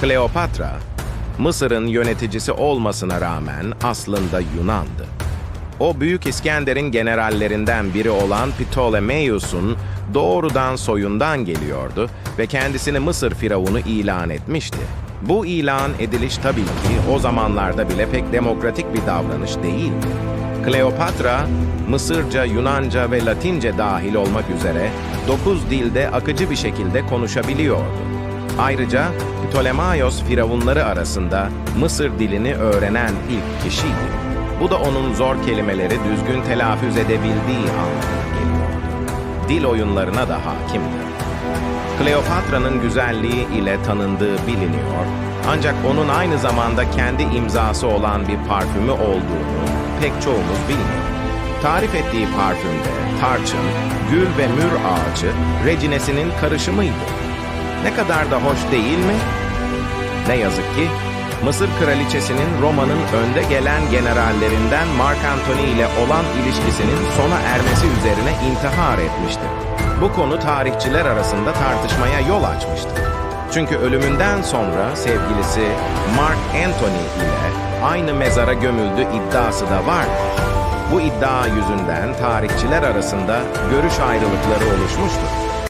Kleopatra, Mısır'ın yöneticisi olmasına rağmen aslında Yunan'dı. O Büyük İskender'in generallerinden biri olan Ptolemaios'un doğrudan soyundan geliyordu ve kendisini Mısır firavunu ilan etmişti. Bu ilan ediliş tabii ki o zamanlarda bile pek demokratik bir davranış değildi. Kleopatra, Mısırca, Yunanca ve Latince dahil olmak üzere dokuz dilde akıcı bir şekilde konuşabiliyordu. Ayrıca Ptolemaios firavunları arasında Mısır dilini öğrenen ilk kişiydi. Bu da onun zor kelimeleri düzgün telaffuz edebildiği anlamına geliyordu. Dil oyunlarına da hakimdi. Kleopatra'nın güzelliği ile tanındığı biliniyor, ancak onun aynı zamanda kendi imzası olan bir parfümü olduğunu pek çoğumuz bilmiyor. Tarif ettiği parfümde tarçın, gül ve mür ağacı Regines'inin karışımıydı. Ne kadar da hoş değil mi? Ne yazık ki Mısır kraliçesinin Roma'nın önde gelen generallerinden Mark Antony ile olan ilişkisinin sona ermesi üzerine intihar etmişti. Bu konu tarihçiler arasında tartışmaya yol açmıştı. Çünkü ölümünden sonra sevgilisi Mark Antony ile aynı mezara gömüldü iddiası da vardı. Bu iddia yüzünden tarihçiler arasında görüş ayrılıkları oluşmuştur.